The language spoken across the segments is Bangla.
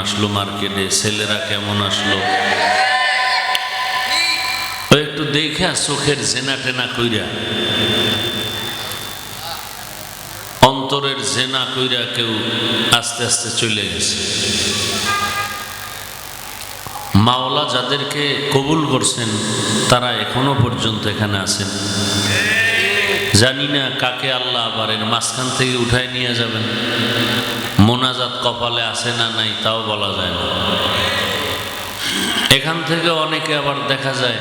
আসলো মার্কেটে? ছেলেরা কেমন আসলো? একটু দেখে চোখের জেনা টেনা কইরা। অন্তরের জেনা কইরা কেউ আস্তে আস্তে চলে গেছে। মাওলা যাদেরকে কবুল করছেন, তারা এখনও পর্যন্ত এখানে আছেন। জানি না কাকে আল্লাহ আবার এর মাঝখান থেকে উঠায় নিয়ে যাবেন। মোনাজাত কপালে আছে না নাই তাও বলা যায় না। এখান থেকে অনেকে আবার দেখা যায়,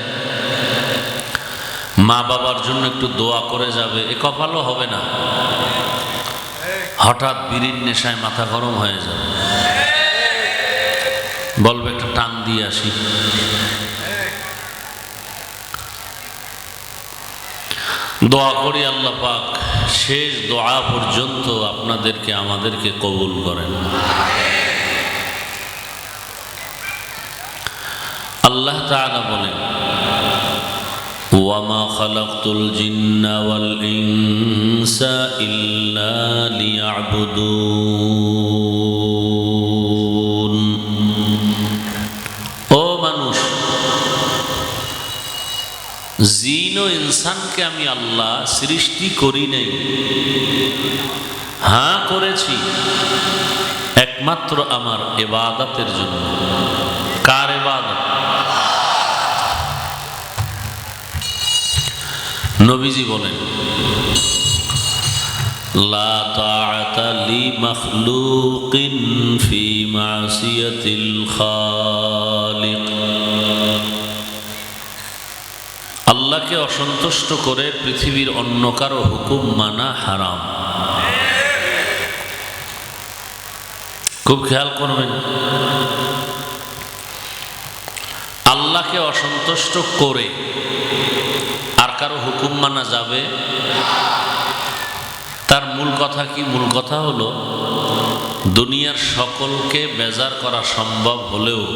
মা বাবার জন্য একটু দোয়া করে যাবে, এ কপালও হবে না। হঠাৎ বিড়ির নেশায় মাথা গরম হয়ে যাবে। বলবে একটা টান দিয়ে আসি। দোয়া করি আল্লাহ পাক, শেষ দোয়া পর্যন্ত আপনাদেরকে, আমাদেরকে কবুল করেন। আল্লাহ তাআলা বলেন মানুষ জিন ইনসানকে আমি আল্লাহ সৃষ্টি করি নাই। হ্যাঁ করেছি। একমাত্র আমার এবাদতের জন্য। কার এবাদত? নবীজি বলেন, লা ফি খালিক। আল্লাহকে অসন্তুষ্ট করে পৃথিবীর অন্য কারও হুকুম মানা হারাম। খুব খেয়াল করবেন। আল্লাহকে অসন্তুষ্ট করে আর কারও হুকুম মানা যাবে? তার মূল কথা কি? মূল কথা হলো, দুনিয়ার সকলকে বেজার করা সম্ভব হলেও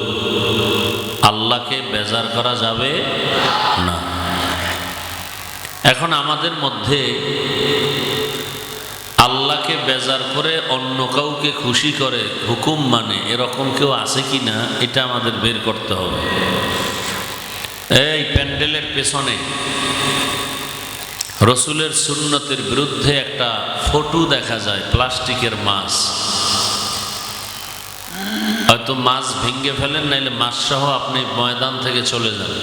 আল্লাহকে বেজার করা যাবে না। এখন আমাদের মধ্যে আল্লাহকে বেজার করে অন্য কাউকে খুশি করে হুকুম মানে এরকম কেউ আছে কি না এটা আমাদের বের করতে হবে। এই প্যান্ডেলের পেছনে রসুলের সুন্নতের বিরুদ্ধে একটা ফটো দেখা যায়, প্লাস্টিকের মাছ। হয়তো মাছ ভেঙে ফেলেন, নাইলে মাছ সহ আপনি ময়দান থেকে চলে যান।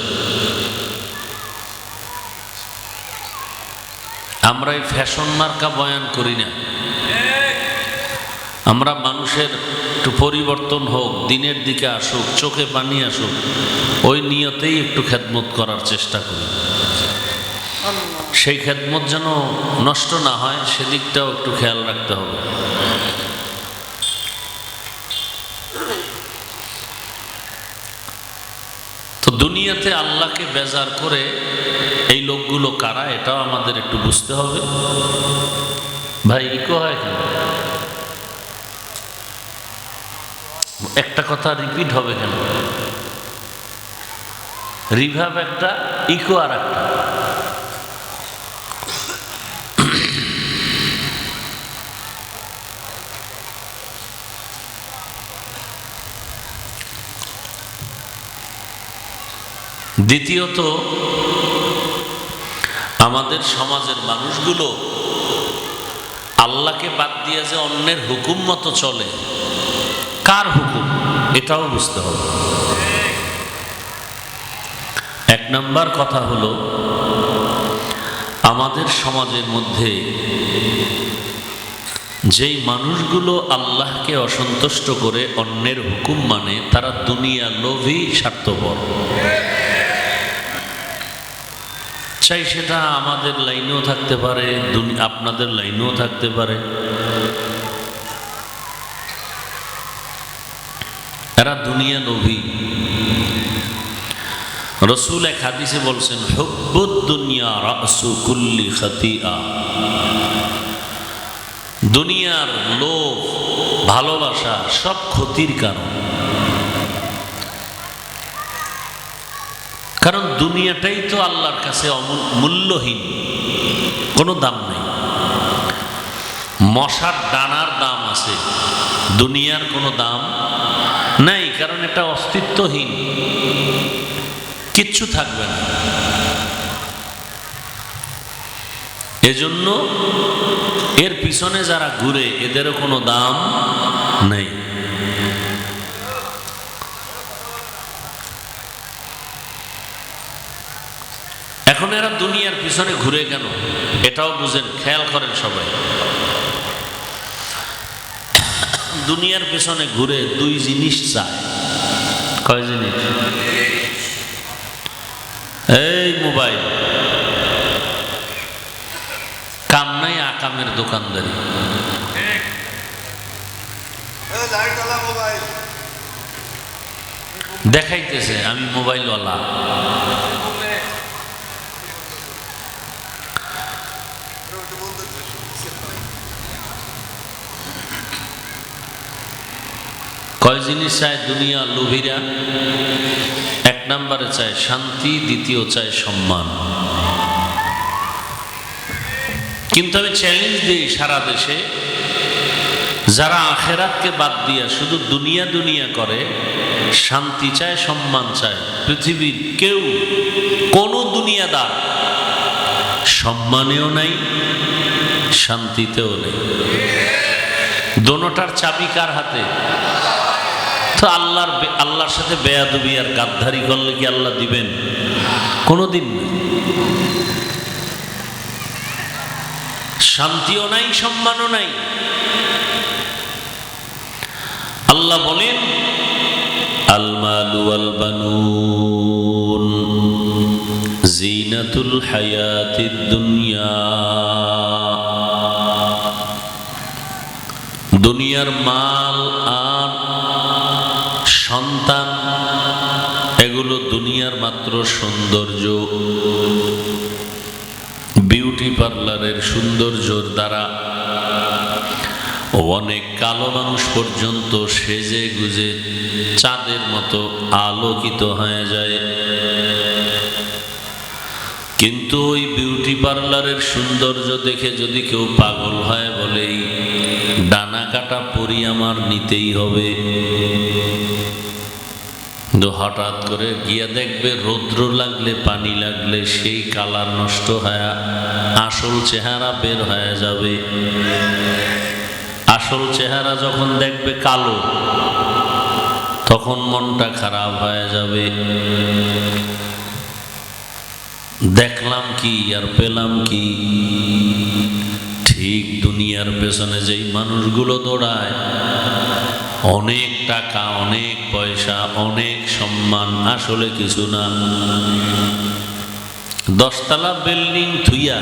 আমরা এই ফ্যাশন মার্কা বয়ান করি না। আমরা মানুষের একটু পরিবর্তন হোক, দিনের দিকে আসুক, চোখে পানি আসুক, ওই নিয়তেই একটু খেদমত করার চেষ্টা করি। সেই খেদমত যেন নষ্ট না হয়, সেদিকটাও একটু খেয়াল রাখতে হবে। দুনিয়াতে আল্লাহকে বেজার করে এই লোকগুলো কারা, এটাও আমাদের একটু বুঝতে হবে। ভাই, ইকো হয় কেন একটা কথা রিপিট হবে কেন? রিভাব একটা ইকো আর একটা দ্বিতীয়ত, আমাদের সমাজের মানুষগুলো আল্লাহকে বাদ দিয়ে যে অন্যের হুকুম মতো চলে, কার হুকুম? এটাও বুঝতে হবে। এক নম্বর কথা হলো, আমাদের সমাজের মধ্যে যেই মানুষগুলো আল্লাহকে অসন্তুষ্ট করে অন্যের হুকুম মানে তারা দুনিয়া লোভী, স্বার্থপর। চাই সেটা আমাদের লাইনেও থাকতে পারে আপনাদের লাইনেও থাকতে পারে। এরা দুনিয়া নবী রসুল এক হাদিসে বলছেন, হব্বুদ দুনিয়া রাসু কুল্লি খাতিয়া। দুনিয়ার লোভ, ভালোবাসা সব ক্ষতির কারণ। কারণ দুনিয়াটাই তো আল্লাহর কাছে মূল্যহীন। কোনো দাম নেই। মশার ডানার দাম আছে। দুনিয়ার কোনো দাম নাই, কারণ এটা অস্তিত্বহীন। কিচ্ছু থাকবে না। এজন্য এর পিছনে যারা ঘুরে, এদেরও কোনো দাম নেই। এখন এরা দুনিয়ার পিছনে ঘুরে কেন? এটাও বুঝেন খেয়াল করেন সবাই। দুনিয়ার পেছনে ঘুরে দুই জিনিস চায়। কয় জিনিস? এই মোবাইল। কাম নাই আকামের দোকানদারি। দেখাইতেছে আমি মোবাইলওয়ালা। কয় জিনিস চায় দুনিয়া লোভীরা? এক নম্বরে চায় শান্তি, দ্বিতীয় চায় সম্মান। কিন্তু আমি চ্যালেঞ্জ দিই সারা দেশে, যারা আখেরাতকে বাদ দিয়া শুধু দুনিয়া দুনিয়া করে, শান্তি চায়, সম্মান চায়। পৃথিবীর কেউ, কোনো দুনিয়াদার সম্মানেও নাই, শান্তিতেও নেই। দোনোটার চাবি কার হাতে? তো আল্লাহর আল্লাহর সাথে বেয়াদবি আর গাদ্দারি করলে কি আল্লাহ দিবেন? কোনোদিন না। শান্তিও নাই, সম্মানও নাই। আল্লাহ বলেন জিনাতুল হায়াতিদ দুনিয়া। দুনিয়ার মাল আর সন্তান, এগুলো দুনিয়ার মাত্র সৌন্দর্য। বিউটি পার্লারের সৌন্দর্যর দ্বারা অনেক কালো মানুষ পর্যন্ত সেজে গুজে চাঁদের মতো আলোকিত হয়ে যায়। কিন্তু ওই বিউটি পার্লারের সৌন্দর্য দেখে যদি কেউ পাগল হয় বলেই, ডানা কাটা পরি আমার নিতেই হবে। কিন্তু হঠাৎ করে গিয়া দেখবে রৌদ্র লাগলে, পানি লাগলে, সেই কালার নষ্ট হয়ে আসল চেহারা বের হয়ে যাবে। আসল চেহারা যখন দেখবে কালো, তখন মনটা খারাপ হয়ে যাবে। দেখলাম কি আর পেলাম কি? ঠিক দুনিয়ার পেছনে যেই মানুষগুলো দৌড়ায় অনেক টাকা, অনেক পয়সা, অনেক সম্মান, আসলে কিছু না। দশতলা বিল্ডিং থুইয়া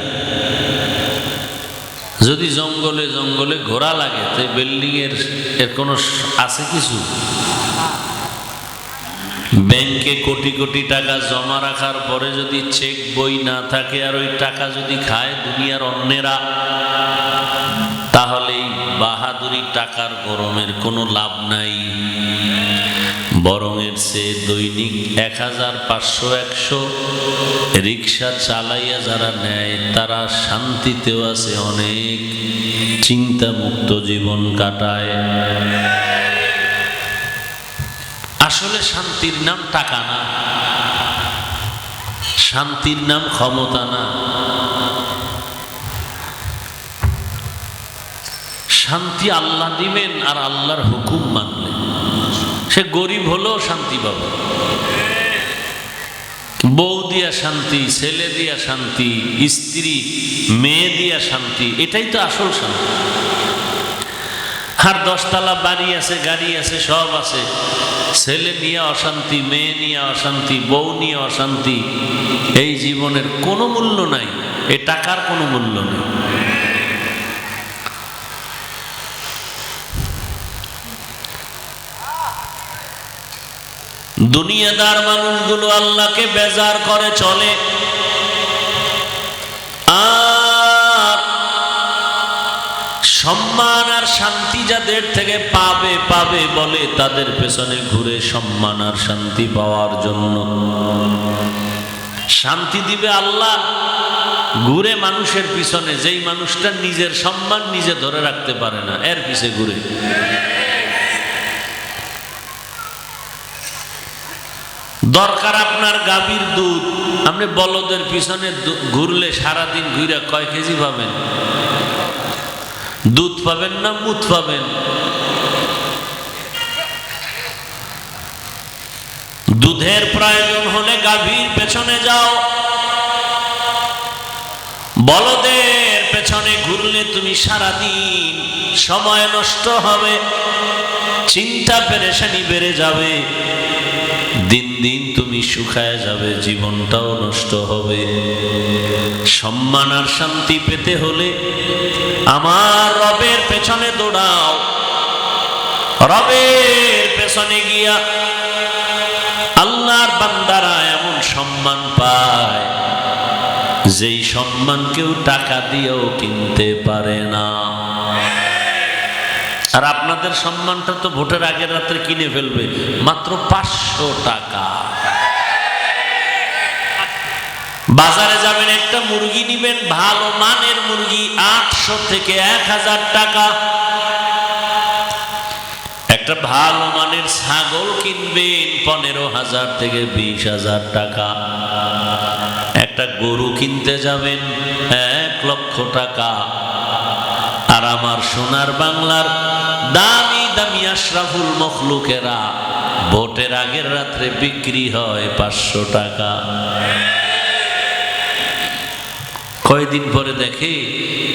যদি জঙ্গলে জঙ্গলে ঘোরা লাগে, তো বিল্ডিং এর এর কোনো আছে কিছু? ব্যাংকে কোটি কোটি টাকা জমা রাখার পরে যদি চেক বই না থাকে আর ওই টাকা যদি খায় দুনিয়ার অন্যেরা বাহাদুরি টাকার গরমের কোনো লাভ নাই। বরং এর সে দৈনিক এক হাজার পাঁচশো, একশো রিক্সা চালাইয়া যারা নেয়, তারা শান্তিতেও আছে, অনেক চিন্তামুক্ত জীবন কাটায়। আসলে শান্তির নাম টাকা না, শান্তির নাম ক্ষমতা না। শান্তি আল্লাহ দিবেন আর আল্লাহর হুকুম মানলে সে গরিব হলেও শান্তি পাবে। বউ দিয়া শান্তি, ছেলে দিয়া শান্তি, স্ত্রী, মেয়ে দিয়া শান্তি, এটাই তো আসল শান্তি। আর দশতলা বাড়ি আছে, গাড়ি আছে, সব আছে। ছেলে নিয়ে অশান্তি, মেয়ে নিয়ে অশান্তি, বউ নিয়ে অশান্তি, এই জীবনের কোনো মূল্য নাই। এ টাকার কোনো মূল্য নেই। দুনিয়াদার মানুষগুলো আল্লাহকে বেজার করে চলে। আর সম্মান আর শান্তি যাদের থেকে পাবে পাবে বলে তাদের পেছনে ঘুরে সম্মান আর শান্তি পাওয়ার জন্য। শান্তি দিবে আল্লাহ, ঘুরে মানুষের পিছনে। যেই মানুষটা নিজের সম্মান নিজে ধরে রাখতে পারে না, এর পিছে ঘুরে। দরকার আপনার গাভীর দুধ। আপনি বলদের পিছনে ঘুরলে সারাদিন ঘুরে কয় কেজি পাবেন? দুধ পাবেন না মুদ পাবেন? দুধের প্রয়োজন হলে গাভীর পেছনে যাও। বলদের পেছনে ঘুরলে তুমি সারাদিন সময় নষ্ট হবে, চিন্তা পেরেশানি বেড়ে যাবে। দিন দিন তুমি শুকায় যাবে, জীবনটাও নষ্ট হবে। সম্মান আর শান্তি পেতে হলে আমার রবের পেছনে দৌড়াও। রবের পেছনে গিয়া আল্লাহর বান্দারা এমন সম্মান পায়, যেই সম্মান কেউ টাকা দিয়েও কিনতে পারে না। আর আপনাদের সম্মানটা তো ভোটের আগের রাত্রে কিনে ফেলবে। মাত্র পাঁচশো টাকা। বাজারে যাবেন, একটা মুরগি নিবেন, ভালো মানের মুরগি, আটশো থেকে এক হাজার টাকা। একটা ভালো মানের ছাগল কিনবেন, পনেরো হাজার থেকে বিশ হাজার টাকা। একটা গরু কিনতে যাবেন, এক লক্ষ টাকা। আর আমার সোনার বাংলার দামি দামি আশরাফুল মখলুকেরা ভোটের আগের রাত্রে বিক্রি হয় পাঁচশো টাকা। কয়দিন পরে দেখে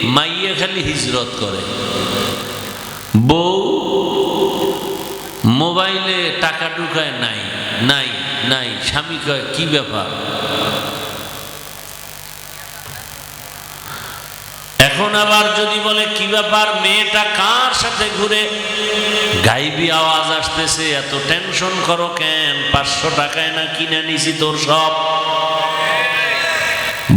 মাইয়া খালি হিজরত করে। বউ মোবাইলে টাকা ঢুকায় নাই নাই নাই, স্বামী কয়, কি ব্যাপার? এখন আবার যদি বলে, কি ব্যাপার, মেয়েটা কার সাথে ঘুরে? গাইবি আওয়াজ আসতেছে, এত টেনশন করো কেন? পাঁচশো টাকায় না কিনে নিছি তোর সব।